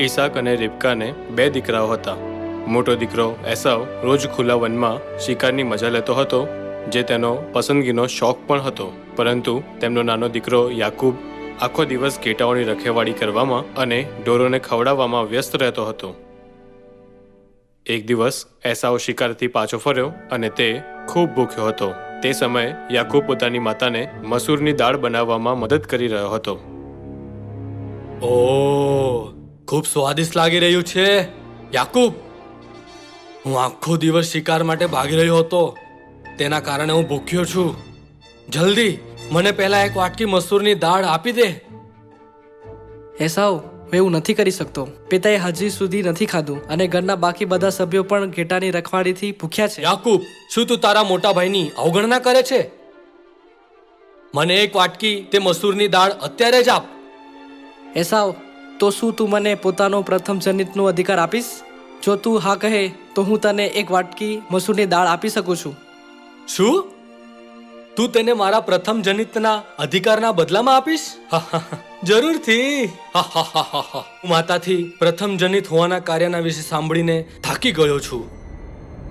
ઈસાક અને રેબકાને બે દીકરાઓ હતા. મોટો દીકરો એસાવ રોજ ખુલ્લા વનમાં શિકારની મજા લેતો હતો, જે તેનો પસંદગીનો શોખ પણ હતો. પરંતુ તેમનો નાનો દીકરો યાકુબ આખો દિવસ ઘેટાઓની રખેવાળી કરવામાં અને ઢોરોને ખવડાવવામાં વ્યસ્ત રહેતો હતો. એક દિવસ એસાવ શિકારથી પાછો ફર્યો અને તે ખૂબ ભૂખ્યો હતો. તે સમયે યાકુબ પોતાની માતાને મસૂરની દાળ બનાવવામાં મદદ કરી રહ્યો હતો. ઓ ખૂબ સ્વાદિષ્ટ લાગી રહ્યું છે. યાકૂબ હું આખો દિવસ શિકાર માટે ભાગી રહ્યો હતો. તેના કારણે હું ભૂખ્યો છું. જલ્દી મને પહેલા એક વાટકી મસૂરની દાળ આપી દે. એસાવ હું એવું નથી કરી શકતો. પિતાએ હજી સુધી નથી ખાધું અને ઘરના બાકી બધા સભ્યો પણ ઘેટાની રખવાડીથી ભૂખ્યા છે. યાકૂબ શું તું તારા મોટા ભાઈની અવગણના કરે છે? મને એક વાટકી તે મસૂરની દાળ અત્યારે જ આપ. એસાવ તો શું તું મને પોતાનો પ્રથમ જનિતનો અધિકાર આપીશ? જો તું હા કહે, તો હું તને એક વાટકી મસૂરની દાળ આપી શકું છું. શું? તું તેને મારા પ્રથમ જનિતના અધિકારના બદલામાં આપીશ? જરૂરથી. હું માતાથી પ્રથમ જનિત હોવાના કાર્યના વિશે સાંભળીને થાકી ગયો છું.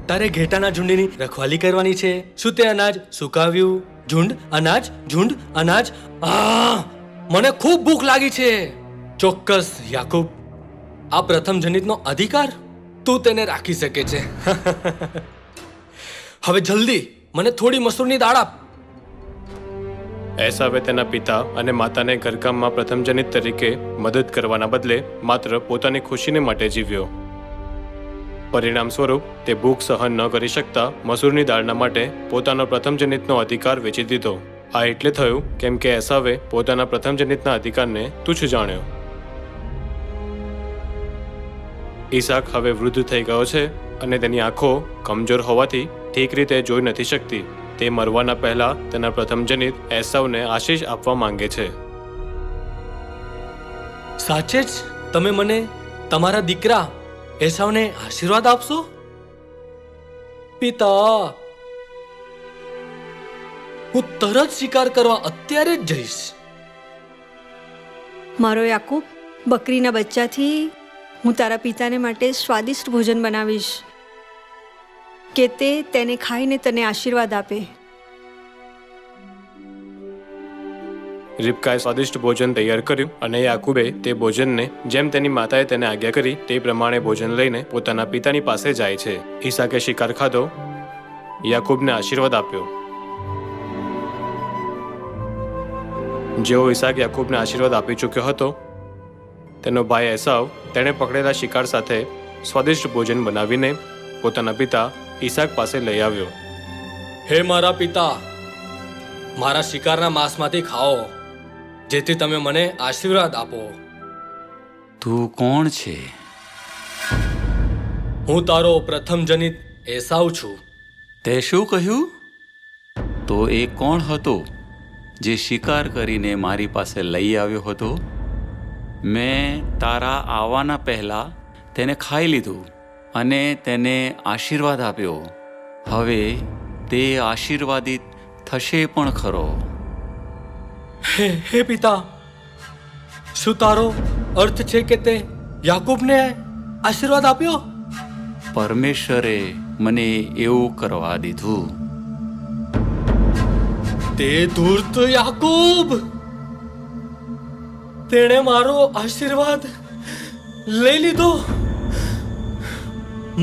તારે ઘેટાના ઝુંડની રખવાલી કરવાની છે. શું તે અનાજ સુકાવ્યું? ઝુંડ, અનાજ ઝુંડ, અનાજ? આ મને ખૂબ ભૂખ લાગી છે. ચોક્કસ, યાકૂબ. આ પ્રથમ જનિતનો અધિકાર તું તેને રાખી શકે છે. હવે જલ્દી, મને થોડી મસૂરની દાળ આપ. એસાવે તેના પિતા અને માતાને ઘરકામમાં પ્રથમજનિત તરીકે મદદ કરવાના બદલે માત્ર પોતાની ખુશીને માટે જીવ્યો. પરિણામ સ્વરૂપ, તે ભૂખ સહન ન કરી શકતા મસૂરની દાળના માટે પોતાનો પ્રથમજનિતનો અધિકાર વેચી દીધો. આ એટલે થયું, કેમ કે એસાવે પોતાના પ્રથમજનિતના અધિકારને તુચ્છ જાણ્યો. ઈસાક હવે વૃદ્ધ થઈ ગયો છે અને તેની આંખો કમજોર હોવાથી ઠીક રીતે જોઈ નથી શકતી. તે મરવાના પહેલા તેના પ્રથમજનિત એસાવને આશીષ આપવા માંગે છે. સાચે જ? તમે મને તમારા દીકરા એસાવને આશીર્વાદ આપશો? પિતા! હું તરત શિકાર કરવા અત્યારે જ જઈશ. મારો યાકુબ બકરીના બચ્ચાથી હું તારા પિતાને માટે સ્વાદિષ્ટ ભોજન બનાવીશ. કે તે તેને ખાઈને તને આશીર્વાદ આપે. રિબકાએ સ્વાદિષ્ટ ભોજન તૈયાર કર્યું અને યાકુબે તે ભોજનને જેમ તેની માતાએ તેને આજ્ઞા કરી તે પ્રમાણે ભોજન લઈને પોતાના પિતાની પાસે જાય છે. ઈસાકે શિકાર ખાધો. યાકુબને આશીર્વાદ આપ્યો. જેઓ ઈસાક યાકુબને આશીર્વાદ આપી ચૂક્યો હતો તેનો ભાઈ એસાવ તેણે પકડેલા શિકાર સાથે સ્વાદિષ્ટ ભોજન બનાવીને પોતાના પિતા ઈસાક પાસે લઈ આવ્યો. હે મારા પિતા મારા શિકારના માંસમાંથી ખાઓ જેથી તમે મને આશીર્વાદ આપો. તું કોણ છે? હું તારો પ્રથમ જનિત એસાવ છું. તે શું કહ્યું? તો એ કોણ હતો જે શિકાર કરીને મારી પાસે લઈ આવ્યો હતો? મેં તારા આવવાના પહેલાં તેને ખાઈ લીધું અને તેને આશીર્વાદ આપ્યો. હવે તે આશીર્વાદિત થશે પણ ખરો. હે હે પિતા શું તારો અર્થ છે કે તે યાકુબને આશીર્વાદ આપ્યો? પરમેશ્વરે મને એવું કરવા દીધું. તે ધૂર્ત યાકૂબ! તેણે મારો આશીર્વાદ લઈ લીધો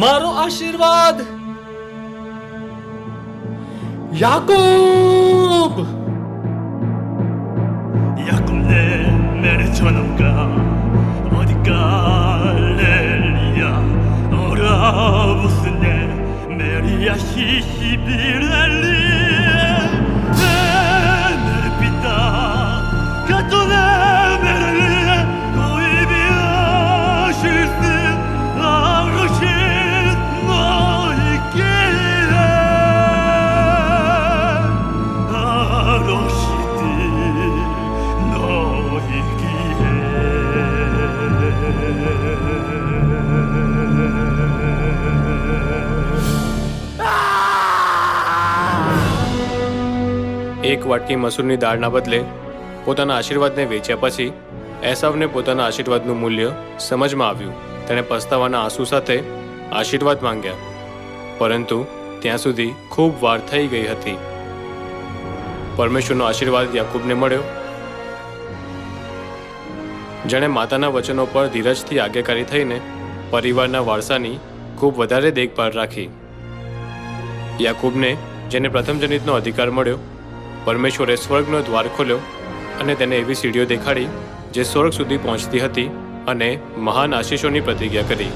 મારો આશીર્વાદ યાકૂબ 야곱 내 메리 저놈가 어디 갈렐리야 어라부스네 메리야 히히비렐 એક વાટકી મસૂરની દાળના બદલે પોતાના આશીર્વાદને વેચ્યા પછી એસાવને પોતાના આશીર્વાદનું મૂલ્ય સમજમાં આવ્યું. તેણે પસ્તાવાના આંસુ સાથે આશીર્વાદ માંગ્યા. પરંતુ ત્યાં સુધી ખૂબ વાર થઈ ગઈ હતી. પરમેશ્વરનો આશીર્વાદ યાકૂબને મળ્યો. જેણે માતાના વચનો પર ધીરજથી આજ્ઞાકારી થઈને પરિવારના વારસાની ખૂબ વધારે દેખભાળ રાખી. યાકૂબને જેને પ્રથમ જનિતનો અધિકાર મળ્યો પરમેશ્વરે સ્વર્ગનો દ્વાર ખોલ્યો અને તેને એવી સીડીઓ દેખાડી, જે સ્વર્ગ સુધી પહોંચતી હતી અને મહાન આશીષોની પ્રતિજ્ઞા કરી.